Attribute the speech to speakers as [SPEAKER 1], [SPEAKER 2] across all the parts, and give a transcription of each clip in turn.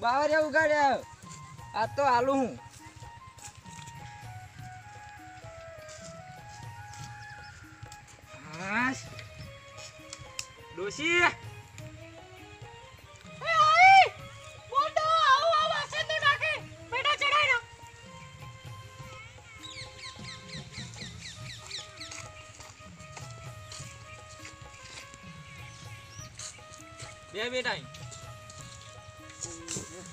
[SPEAKER 1] બાવરિયા ઉગાડ્યા આ તો આલુ હું. ડોશી. બે બેટા અહીં.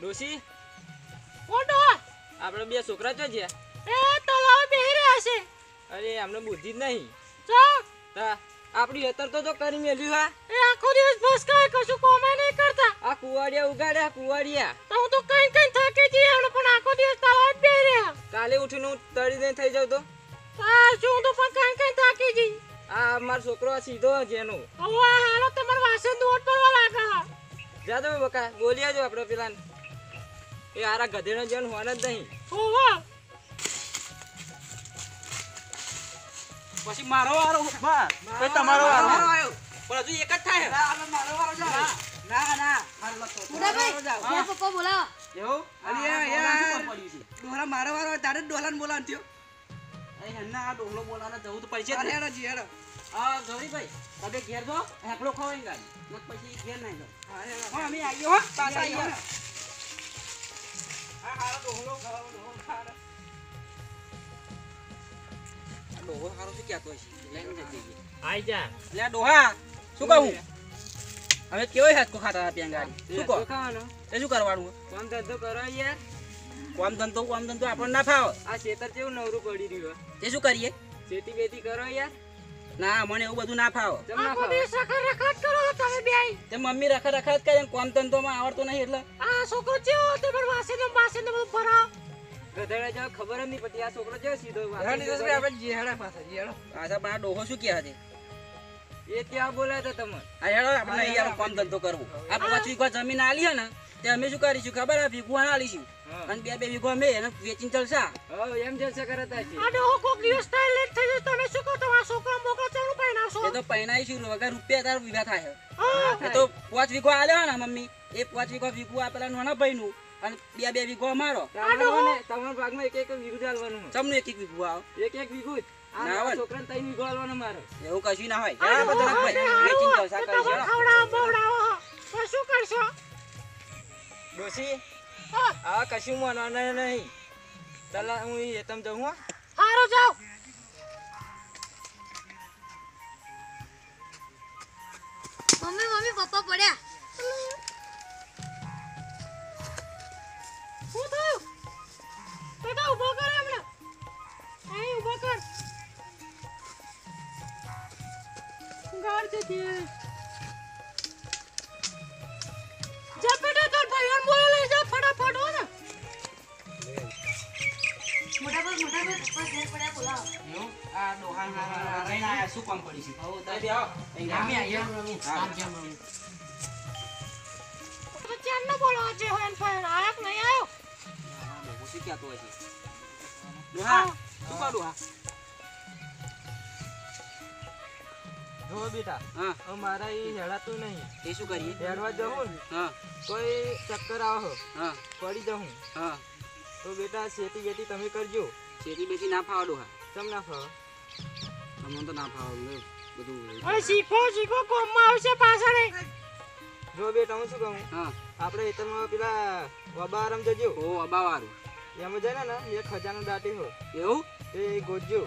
[SPEAKER 1] ડોશી આપણે બે છોકરા ચો છે. અરે અમને બુદ્ધિ જ નહીં. તા? આપણી હેતર તો જો કરી મેલ્યું હા.
[SPEAKER 2] આખો દિવસ બસ કાંઈ કશું કોમે નહીં કરતા.
[SPEAKER 1] આ કુવાડિયા ઉગાડ્યા કુવાડિયા.
[SPEAKER 2] તો હું તો કઈ કઈ થાકી જઈએ હમણાં પણ આખો દિવસ તળાવ રહ્યા.
[SPEAKER 1] કાલે ઉઠીને હું તળી થઈ જાવ તો?
[SPEAKER 2] શું તો પણ કઈ કઈ થાકી જઈ.
[SPEAKER 1] આ મારો છોકરો આ સીધો
[SPEAKER 2] જેનો ઓવા હાલો તમાર વાસણ દોટ પડવા લાગા.
[SPEAKER 1] જા તમે બકા બોલ્યા જો આપણો પેલા એ આરા ગધેડા જેન હોન જ નહીં.
[SPEAKER 2] ઓવા
[SPEAKER 3] પછી મારો વારો બા પછી તમારો વારો. પણ હજુ એક જ થાય.
[SPEAKER 1] ના ના.
[SPEAKER 4] મોટાભાઈ પપ્પા બોલાવો.
[SPEAKER 3] એવું?
[SPEAKER 1] અરે યાર,
[SPEAKER 3] છે?
[SPEAKER 1] મારો વારો તારે જ ડોહલાને બોલાવ થયો.
[SPEAKER 3] અરે આ ડોહલો બોલાને જવું તો પૈસે જ
[SPEAKER 1] હેડો જી હેડો.
[SPEAKER 3] આ ગૌરીભાઈ તમે ઘેર જો હેકડો ખવાઈ ગાડી નક પછી ઘેર નહીં જો
[SPEAKER 1] હા,
[SPEAKER 3] અમે આવીએ હો પાછા
[SPEAKER 1] આવીએ,
[SPEAKER 3] આવીએ. હારો ડોહલો ખાવાનો ડોહલો ખાવાનો. ડોહો હારો શું કહેતો હશે? લઈને જતી
[SPEAKER 1] આઈ જા.
[SPEAKER 3] લે ડોહા શું કહું? હવે કેવો ખાતા હતા ત્યાં ગાડી? શું કહો? એ શું કરવાનું?
[SPEAKER 1] કોણ ધંધો કરો યાર.
[SPEAKER 3] કોમ ધંધો કોમ ધંધો આપણને ના ફાવે.
[SPEAKER 1] આ ખેતર કેવું નવરું પડી રહ્યું
[SPEAKER 3] તે શું કરીએ?
[SPEAKER 1] ખેતી બેતી કરો યાર.
[SPEAKER 3] ના મને એવું બધું ના ફાવે.
[SPEAKER 2] છો
[SPEAKER 3] તે મમ્મી રખા રખાત કરે ને કોમ ધંધોમાં આવડતો નહીં એટલે.
[SPEAKER 2] આ છોકરો છે તે પણ વાસે ને વાસે ને બધું ભરા.
[SPEAKER 1] ગધેડા જેવો ખબર જ નહીં પડતી. આ છોકરો જેવો સીધો
[SPEAKER 3] પાછા પણ આ ડોહો શું કહે છે?
[SPEAKER 1] એ ત્યાં બોલાય તો તમે
[SPEAKER 3] આ હેડો આપણે અહીંયા કોમ ધંધો કરવો. આ વીઘા જમીન આલી હે ને તે અમે શું કરીશું ખબર આ વીઘું આલીશું. અને બે બે વીઘો અમે એને વેચીને ચલશા.
[SPEAKER 1] એમ જલસા કરતા છે
[SPEAKER 2] અને ડોહો કોક દિવસ ટાઈલ લેટ થઈ જશે તમે શું કહો? તમારા છોકરા મોકા ચાલુ પાઈ નાખશો
[SPEAKER 3] એ તો પૈણાઈશું વગર રૂપિયા તાર વિવાહ થાય.
[SPEAKER 2] હા.
[SPEAKER 3] એ તો પાંચ વીઘો આલ્યો ને મમ્મી એ પાંચ વીઘો વીઘું આ પેલા નાના ભાઈનું અને બે બે વીઘો અમારો.
[SPEAKER 1] તમારો ને તમારા ભાગમાં એક એક વીઘું ચાલવાનું
[SPEAKER 3] તમને એક એક વીઘું આવો.
[SPEAKER 1] એક એક વીઘું
[SPEAKER 3] ના
[SPEAKER 1] છોકરાને ત્રણ વીઘો આલવાનો મારો.
[SPEAKER 3] એવું કશું ના હોય. બધા વેચીને કરીશું
[SPEAKER 2] શું કરશો? હા
[SPEAKER 1] આ કશું માનવાનું નહીં. તલા, હું એ તમ જઉં હો.
[SPEAKER 2] હારો જાઓ.
[SPEAKER 4] મમ્મી મમ્મી, પપ્પા પડ્યા.
[SPEAKER 2] શું થયું? બેટા ઊભો કર એમને અહીં ઊભો કર. જો
[SPEAKER 1] અમારા એ હેડાતું નહીં
[SPEAKER 3] એ શું કરીએ?
[SPEAKER 1] હેડવા જવું ને
[SPEAKER 3] હા,
[SPEAKER 1] કોઈ ચક્કર આવો પડી જવું. તો બેટા શેતી બેટી તમે કરજો
[SPEAKER 3] શેતી બેસી ના ફાવે હા
[SPEAKER 1] તમ ના ફાવ
[SPEAKER 3] અમને તો ના ફાવડું લે, બધું
[SPEAKER 2] હવે શીખો શીખો કોમમાં આવશે પાછળ
[SPEAKER 1] જો બેટા હું શું કહું
[SPEAKER 3] હા
[SPEAKER 1] આપણે હેતરમાં પેલા વબા આરામ જજો
[SPEAKER 3] ઓ અબાવાળું
[SPEAKER 1] એમ જાય ને ને એક ખજાનો દાટી હો
[SPEAKER 3] એવું
[SPEAKER 1] એ ગોજજો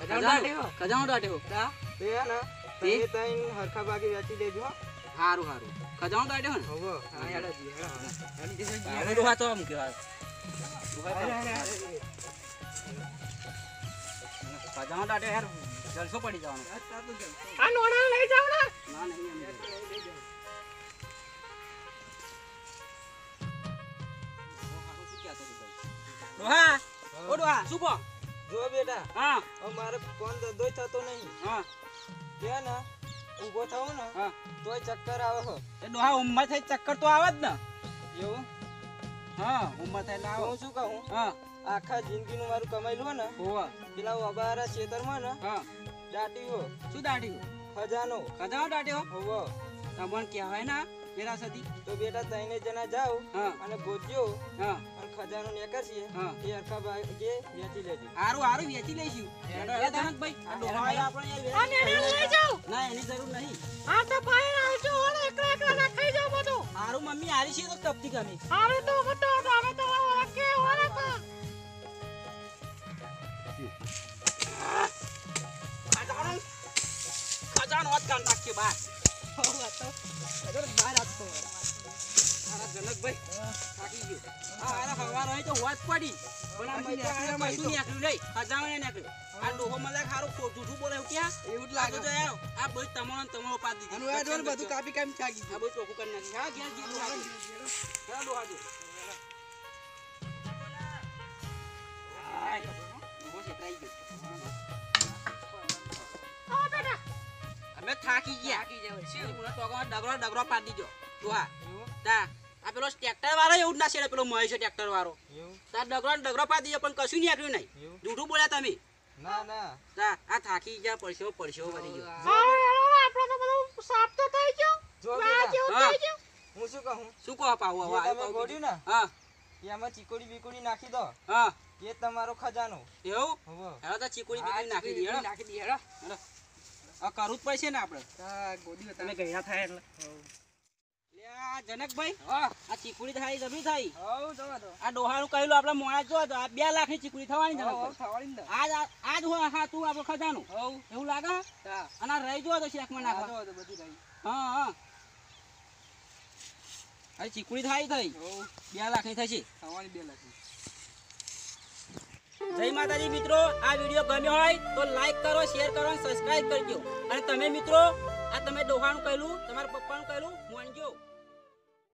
[SPEAKER 3] ખજાનો ખજાનો દાટી હો
[SPEAKER 1] તે ને તે તઈન હરખા બાકી વેચી દેજો
[SPEAKER 3] હારું હારું ખજાનો દાટી હો ને
[SPEAKER 1] હોગો હા હેડો જી હેડો
[SPEAKER 3] હવે ડોહા તો આમ કહેવાય ખજાનો દાટે યાર જલસો પડી જવાનો.
[SPEAKER 2] આ નોણા લઈ જાવ ને.
[SPEAKER 3] ના નહીં? ડોહા ઓ ડોહા શું કહો
[SPEAKER 1] જો બેટા
[SPEAKER 3] હા.
[SPEAKER 1] હવે મારે ફોન ધંધો થતો નહીં.
[SPEAKER 3] હા.
[SPEAKER 1] કે ને ઊભો થવું ને
[SPEAKER 3] હા.
[SPEAKER 1] તોય ચક્કર આવે હો.
[SPEAKER 3] એ ડોહા ઉંમર થઈ ચક્કર તો આવે જ ને.
[SPEAKER 1] એવું?
[SPEAKER 3] હા ઉંમર થઈ એટલે
[SPEAKER 1] હું શું કહું?
[SPEAKER 3] હા.
[SPEAKER 1] આખા જિંદગીનું મારું કમાયેલું હોય ને.
[SPEAKER 3] હોવા.
[SPEAKER 1] પેલા વબારા ખેતરમાં ને
[SPEAKER 3] હા.
[SPEAKER 1] દાટીઓ
[SPEAKER 3] શું દાટ્યું
[SPEAKER 1] ખજાનો.
[SPEAKER 3] ખજાનો દાટ્યો
[SPEAKER 1] હોવો.
[SPEAKER 3] તમને કહેવાય ના મેરા સદી.
[SPEAKER 1] તો બેટા તઈને જણા જાઓ
[SPEAKER 3] હા.
[SPEAKER 1] અને ગોતજો
[SPEAKER 3] હા.
[SPEAKER 1] અને ખજાનો નેકરશીએ
[SPEAKER 3] હા.
[SPEAKER 1] એ હરખા ભાગે વેચી લેજો.
[SPEAKER 3] હારું હારું વેચી લઈશું. એ હેડો, ધનકભાઈ. આ ડોહાએ આપણે
[SPEAKER 2] આ નેને લઈ જાઓ.
[SPEAKER 3] ના એની જરૂર નહીં.
[SPEAKER 2] આ તો ભાઈ આવજો અને એકલા એકલા ના ખાઈ જાઓ બધું.
[SPEAKER 3] હારું મમ્મી હારી છે તો કપતી કમી
[SPEAKER 2] હારું તો બતો
[SPEAKER 3] ખજાનો જ કાન નાખ્યો બાર ખજાનો આપતો જનકભાઈ થાકી ગયો. આ આના ભગવાન હોય તો હોત પડી. પણ આ મૈત્રી હારે નીકળ્યું નહીં ખજાનો ને આ ડોહો મને હારું જૂઠું બોલે એવું ક્યાં? એવું લાગે. તો યાર આ બધું તમારો તમારો પાડી દીધી.
[SPEAKER 5] આ જોને બધું કાપી કાપી થાકી
[SPEAKER 3] આ બધું ચોખ્ખું કરી નાખ્યું. હા ઘેર જે ડોહા ડોહા જો. થાકી ગયા. થાકી જાય શું મને ટોકામાં ડગરો ડગરો પાડી દીધો. ડોહા તા આ પેલો ટ્રેક્ટર વાળો એવું ના છેડે પેલો મહેશ ટ્રેક્ટર વાળો.
[SPEAKER 1] એવું?
[SPEAKER 3] તાર ડગરો ડગરો પાડી દીજો પણ કશું નહીં નીકળ્યું નહીં. જૂઠું બોલ્યા તમે?
[SPEAKER 1] ના ના.
[SPEAKER 3] તા આ થાકી ગયા પરસેવો પરસેવો બની ગયો.
[SPEAKER 2] આપણો તો બધું સાફ તો થઈ ગયો.
[SPEAKER 1] જો
[SPEAKER 3] હા.
[SPEAKER 2] થઈ ગયું.
[SPEAKER 1] હું શું કહું?
[SPEAKER 3] શું કહો પાવું હવે
[SPEAKER 1] જે તમે
[SPEAKER 3] પાવું
[SPEAKER 1] ને
[SPEAKER 3] હા.
[SPEAKER 1] એમાં ચીકોડી બીકોડી નાખી દો.
[SPEAKER 3] હા.
[SPEAKER 1] એ તમારો ખજાનો.
[SPEAKER 3] એવું?
[SPEAKER 1] હવે.
[SPEAKER 3] તો ચીકુડી બીકોડી નાખી દે હેડો.
[SPEAKER 5] નાખી દે હેડો.
[SPEAKER 3] કરવું જ પડશે ને આપણે.
[SPEAKER 5] આ ગોદી
[SPEAKER 3] તમે ગયડા થાય એટલે. જનકભાઈ. આ ચીકુડી થાય જમી આ ડોહાનું કહેલું જો આ બે લાખની ચીકુડી થવાની જનકભાઈ. આજ આજ હોય હા તું આપણો ખજાનું. એવું લાગે
[SPEAKER 5] હા?
[SPEAKER 3] અને આ રહી જોવા તો શેકમાં નાખવા હા હા આ ચીકુડી થાય થઈ. બે લાખની થશે.
[SPEAKER 5] થવાની બે લાખ
[SPEAKER 3] જય માતાજી મિત્રો, આ વીડિયો ગમ્યો હોય તો લાઈક કરો શેર કરો અને સબસ્ક્રાઇબ કરજો અને તમે મિત્રો, આ તમે ડોહાનું કહેલું તમારા પપ્પાનું કહેલું મોનજો